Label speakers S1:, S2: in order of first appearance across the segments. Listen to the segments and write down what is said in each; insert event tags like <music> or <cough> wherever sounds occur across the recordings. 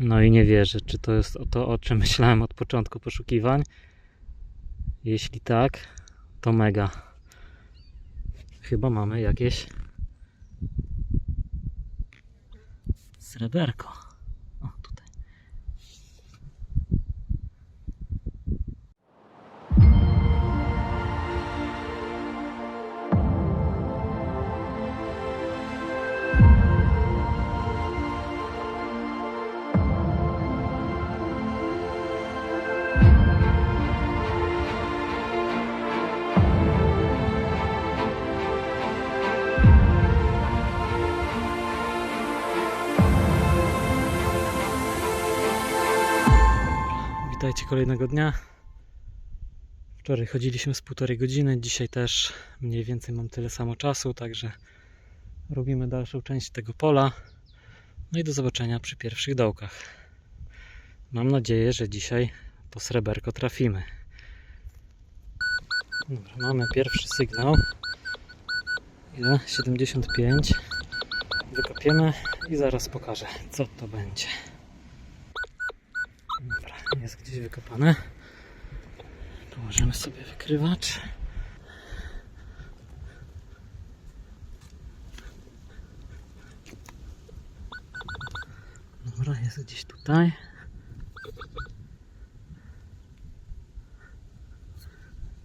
S1: No i nie wierzę, czy to jest to, o czym <laughs> myślałem od początku poszukiwań. Jeśli tak, to mega. Chyba mamy jakieś sreberko. Witajcie kolejnego dnia. Wczoraj chodziliśmy z półtorej godziny, dzisiaj też mniej więcej mam tyle samo czasu, także robimy dalszą część tego pola. No i do zobaczenia przy pierwszych dołkach. Mam nadzieję, że dzisiaj to sreberko trafimy. Dobra, mamy pierwszy sygnał. Ile? 75. Wykopiemy i zaraz pokażę, co to będzie. Jest gdzieś wykopane. Położymy sobie wykrywacz. Dobra, jest gdzieś tutaj.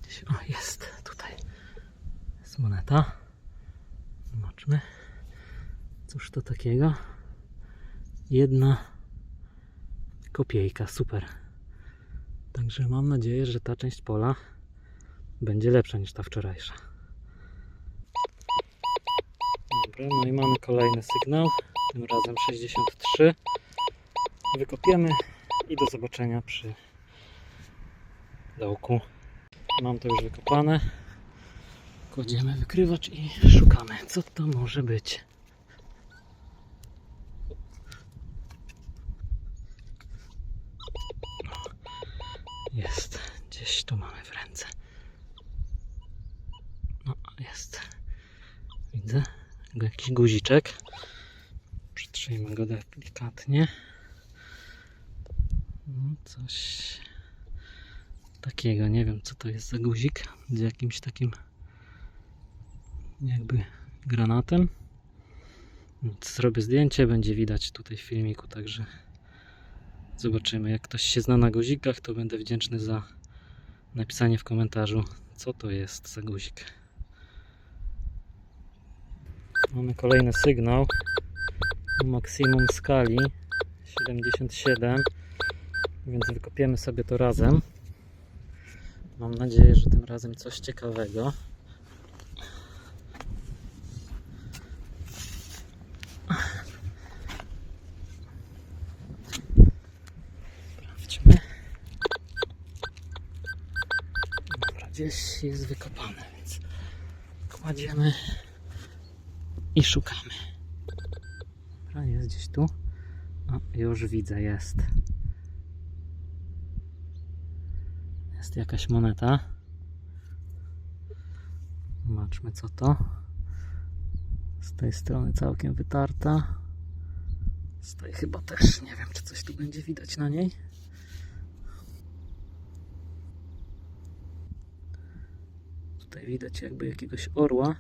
S1: Gdzieś, o, jest tutaj. Jest moneta. Zobaczmy. Cóż to takiego? Jedna kopiejka, super. Także mam nadzieję, że ta część pola będzie lepsza niż ta wczorajsza. Dobra, no i mamy kolejny sygnał, tym razem 63. Wykopiemy i do zobaczenia przy dołku. Mam to już wykopane. Kładziemy wykrywacz i szukamy, co to może być. Jest. Gdzieś to mamy w ręce. No, jest. Widzę. Jakiś guziczek. Przytrzyjmy go delikatnie. No, coś takiego. Nie wiem, co to jest za guzik. Z jakimś takim jakby granatem. Więc zrobię zdjęcie, będzie widać tutaj w filmiku, także Zobaczymy. Jak ktoś się zna na guzikach, to będę wdzięczny za napisanie w komentarzu, co to jest za guzik. Mamy kolejny sygnał. Maksimum skali 77, więc wykopiemy sobie to razem. Mam nadzieję, że tym razem coś ciekawego. Sprawdźmy. Dobra, gdzieś jest wykopane, więc kładziemy i szukamy. Dobra, jest gdzieś tu. O, już widzę, jest. Jest jakaś moneta. Zobaczmy co to. Z tej strony całkiem wytarta. Z tej chyba też. Nie wiem, czy coś tu będzie widać na niej. Tutaj widać jakby jakiegoś orła.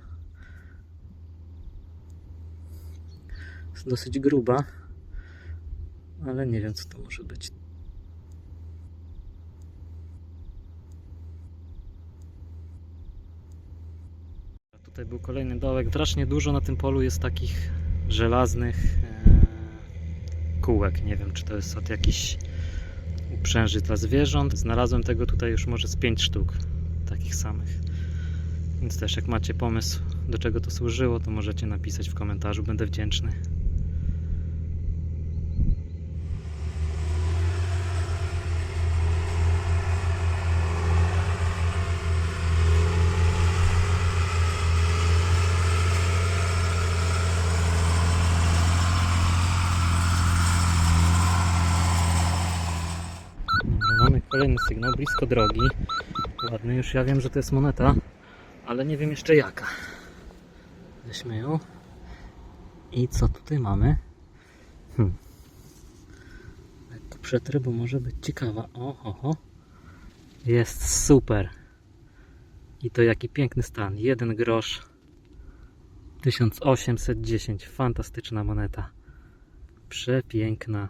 S1: Jest dosyć gruba, ale nie wiem co to może być. Tutaj był kolejny dołek. Strasznie dużo na tym polu jest takich żelaznych e, kółek. Nie wiem, czy to jest od jakichś uprzęży dla zwierząt. Znalazłem tego tutaj już może z 5 sztuk takich samych. Więc też jak macie pomysł, do czego to służyło, to możecie napisać w komentarzu. Będę wdzięczny. Mamy kolejny sygnał blisko drogi. Ładny, już ja wiem, że to jest moneta, ale nie wiem jeszcze jaka. Weźmy ją. I co tutaj mamy? Hmm. przetrę, bo może być ciekawa. O, o, o. Jest super. I to jaki piękny stan. Jeden grosz. 1810. Fantastyczna moneta. Przepiękna.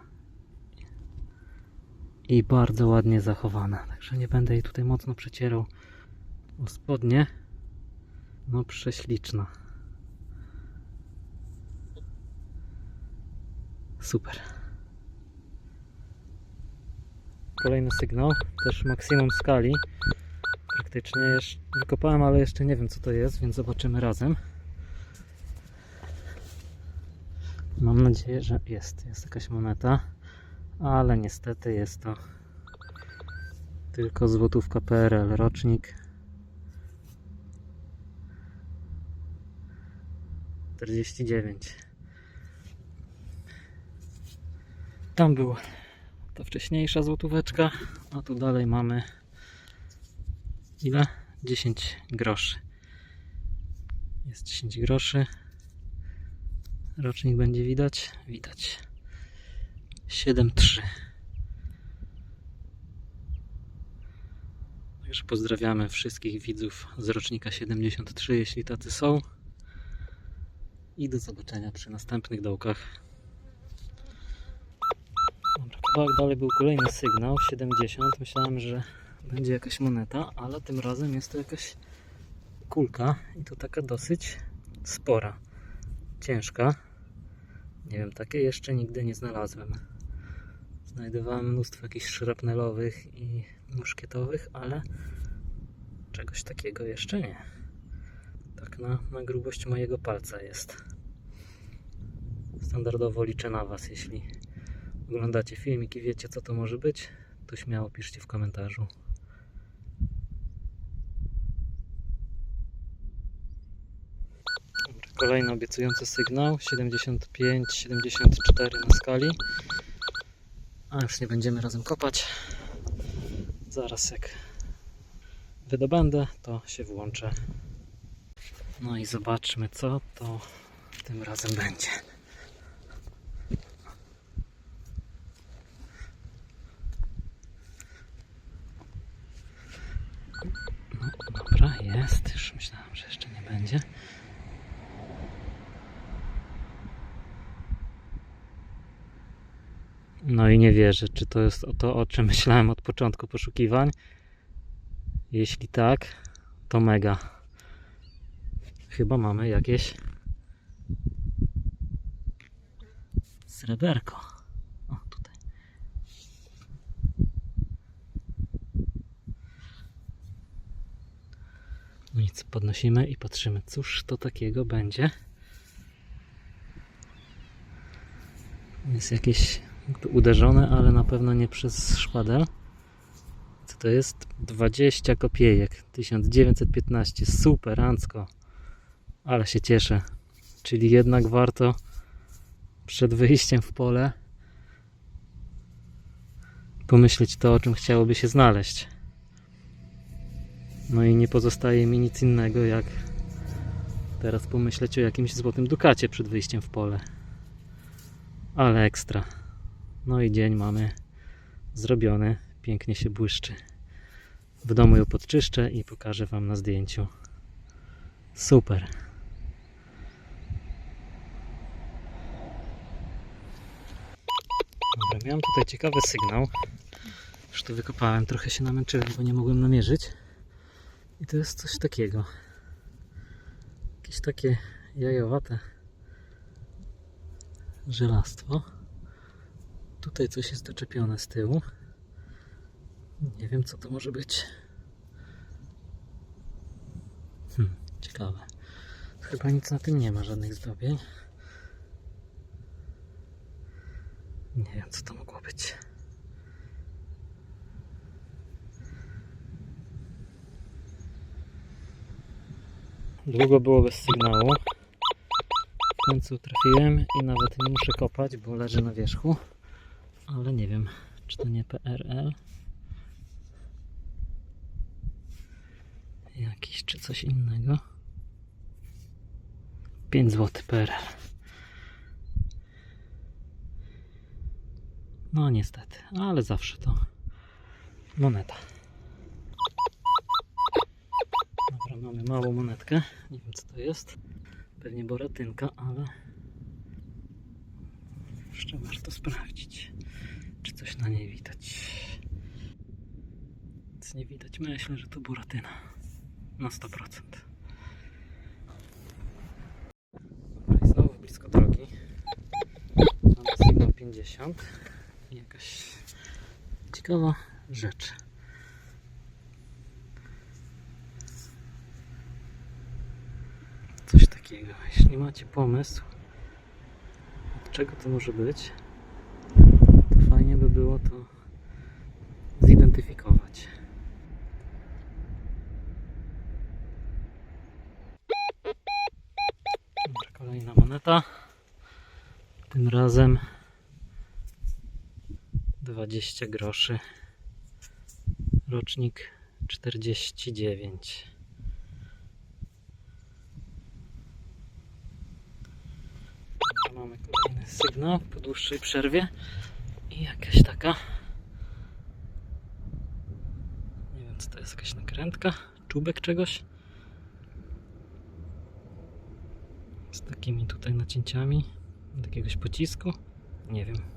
S1: I bardzo ładnie zachowana. Także nie będę jej tutaj mocno przecierał o spodnie. No prześliczna. Super. Kolejny sygnał, też maksimum skali. Praktycznie wykopałem, ale jeszcze nie wiem co to jest, więc zobaczymy razem. Mam nadzieję, że jest, jest jakaś moneta, ale niestety jest to tylko złotówka PRL, rocznik 49. Tam była ta wcześniejsza złotóweczka, a tu dalej mamy ile? 10 groszy. Jest 10 groszy. Rocznik będzie widać? Widać. 7,3. Także pozdrawiamy wszystkich widzów z rocznika 73, jeśli tacy są. I do zobaczenia przy następnych dołkach. Dobra, kawałek dalej był kolejny sygnał, 70. Myślałem, że będzie jakaś moneta, ale tym razem jest to jakaś kulka i to taka dosyć spora, ciężka. Nie wiem, takie jeszcze nigdy nie znalazłem. Znajdowałem mnóstwo jakichś szrapnelowych i muszkietowych, ale czegoś takiego jeszcze nie. Tak na, na grubość mojego palca jest. Standardowo liczę na Was, jeśli oglądacie filmik i wiecie co to może być, to śmiało piszcie w komentarzu. Kolejny obiecujący sygnał 75-74 na skali. A już nie będziemy razem kopać. Zaraz jak wydobędę, to się włączę. No i zobaczmy co to tym razem będzie. No, dobra, jest. Już myślałem, że jeszcze nie będzie. No i nie wierzę, czy to jest to, o czym <laughs> myślałem od początku poszukiwań. Jeśli tak, to mega. Chyba mamy jakieś sreberko. O, tutaj. No nic, podnosimy i patrzymy, cóż to takiego będzie. Jest jakieś uderzone, ale na pewno nie przez szpadel. Co to jest? 20 kopiejek. 1915. Super, Ancko. Ale się cieszę. Czyli jednak warto przed wyjściem w pole pomyśleć to, o czym chciałoby się znaleźć. No i nie pozostaje mi nic innego, jak teraz pomyśleć o jakimś złotym dukacie przed wyjściem w pole. Ale ekstra. No i dzień mamy zrobiony. Pięknie się błyszczy. W domu ją podczyszczę i pokażę Wam na zdjęciu. Super. Miałem tutaj ciekawy sygnał. Już to wykopałem, trochę się namęczyłem, bo nie mogłem namierzyć. I to jest coś takiego. Jakieś takie jajowate żelastwo. Tutaj coś jest doczepione z tyłu. Nie wiem co to może być. Hmm, ciekawe. Chyba nic na tym nie ma, żadnych zdobień. Nie wiem co to mogło być. Długo było bez sygnału. W końcu trafiłem i nawet nie muszę kopać, bo leży na wierzchu. Ale nie wiem, czy to nie PRL. Jakiś czy coś innego. 5 zł PRL. No niestety, ale zawsze to moneta. Dobra, mamy małą monetkę. Nie wiem co to jest. Pewnie boratynka, ale jeszcze warto sprawdzić, czy coś na niej widać. Nic nie widać. Myślę, że to boratyna. Na 100%. Dobra, znowu blisko drogi. Mamy sygnał 50. Jakaś ciekawa rzecz. Coś takiego. Jeśli macie pomysł, od czego to może być, to fajnie by było to zidentyfikować. Dobra, kolejna moneta. Tym razem 20 groszy. Rocznik 49. Dobra, Mamy kolejny sygnał po dłuższej przerwie. I jakaś taka. Nie wiem co to jest, jakaś nakrętka, czubek czegoś. Z takimi tutaj nacięciami od jakiegoś pocisku, nie wiem